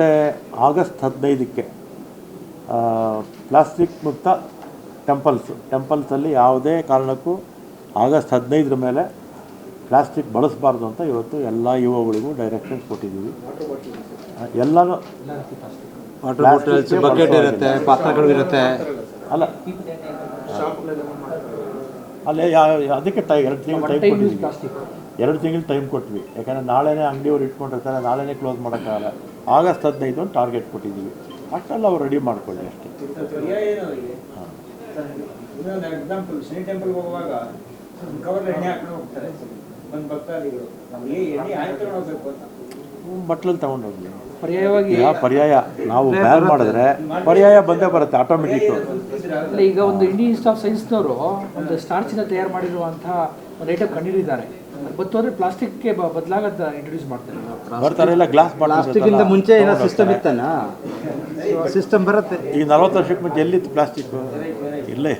ಮತ್ತು ಆಗಸ್ಟ್ ಹದಿನೈದಕ್ಕೆ ಪ್ಲಾಸ್ಟಿಕ್ ಮುಕ್ತ ಟೆಂಪಲ್ಸು ಟೆಂಪಲ್ಸಲ್ಲಿ ಯಾವುದೇ ಕಾರಣಕ್ಕೂ ಆಗಸ್ಟ್ ಹದಿನೈದರ ಮೇಲೆ ಪ್ಲಾಸ್ಟಿಕ್ ಬಳಸಬಾರ್ದು ಅಂತ ಇವತ್ತು ಎಲ್ಲ ಯುವಗಳಿಗೂ ಡೈರೆಕ್ಷನ್ಸ್ ಕೊಟ್ಟಿದ್ದೀವಿ. ಎಲ್ಲನೂ ವಾಟರ್ ಬಾಟಲ್ಸ್ ಬಕೆಟ್ ಇರುತ್ತೆ ಪಾತ್ರಗಳು ಇರುತ್ತೆ. ಅಲ್ಲ ಅಲ್ಲೇ ಅದಕ್ಕೆ ಟೈ ಎರಡು ತಿಂಗಳು ಟೈಮ್ ಕೊಟ್ಟಿದ್ದೀವಿ. ಎರಡು ತಿಂಗಳು ಟೈಮ್ ಕೊಟ್ವಿ. ಯಾಕಂದರೆ ನಾಳೆನೇ ಅಂಗಡಿಯವ್ರು ಇಟ್ಕೊಂಡಿರ್ತಾರೆ, ನಾಳೆನೇ ಕ್ಲೋಸ್ ಮಾಡೋಕ್ಕಾಗಲ್ಲ. ಆಗಸ್ಟ್ ಹದಿನೈದು ಒಂದು ಟಾರ್ಗೆಟ್ ಕೊಟ್ಟಿದ್ದೀವಿ. ಅಷ್ಟೆಲ್ಲ ಅವ್ರು ರೆಡಿ ಮಾಡ್ಕೊಳ್ಳಿ ಅಷ್ಟೇ. ಇನ್ನೊಂದು ಬಟ್ಲಲ್ಲಿ ತೊಗೊಂಡೋಗ್ಲಿ. ಪರ್ಯಾಯವಾಗಿ ಯಾವ ಪರ್ಯಾಯ. ನಾವು ಬ್ಯಾನ್ ಮಾಡಿದ್ರೆ ಪರ್ಯಾಯ ಬಂದೇ ಬರುತ್ತೆ ಆಟೋಮೆಟಿಕ್ ಅಲ್ಲ, ಈಗ ಒಂದು ಇಂಡಿಯನ್ ಇನ್ಸ್ಟಿಟ್ಯೂಟ್ ಆಫ್ ಸೈನ್ಸ್ನವರು ಒಂದು ಸ್ಟಾರ್ಚಿನ ತಯಾರು ಮಾಡಿರುವಂತಹ ಒಂದು ಐಟಮ್ ಕಂಡಿಡಿದ್ದಾರೆ ಬತ್ತು ಅಂದರೆ ಪ್ಲಾಸ್ಟಿಕ್ಗೆ ಬದಲಾಗದ ಇಂಟ್ರೊಡ್ಯೂಸ್ ಮಾಡ್ತಾರೆ. ಬರ್ತಾರೆ ಇಲ್ಲ ಗ್ಲಾಸ್ ಪ್ಲಾಸ್ಟಿಕ್ ಇಂದ ಮುಂಚೆ ಏನೋ ಸಿಸ್ಟಮ್ ಇತ್ತನ ಸಿಸ್ಟಮ್ ಬರುತ್ತೆ. ಈ ನಲ್ವತ್ತು ವರ್ಷಕ್ಕೆ ಮುಂಚೆ ಎಲ್ಲಿತ್ತು ಪ್ಲಾಸ್ಟಿಕ್ ಇಲ್ಲೇ.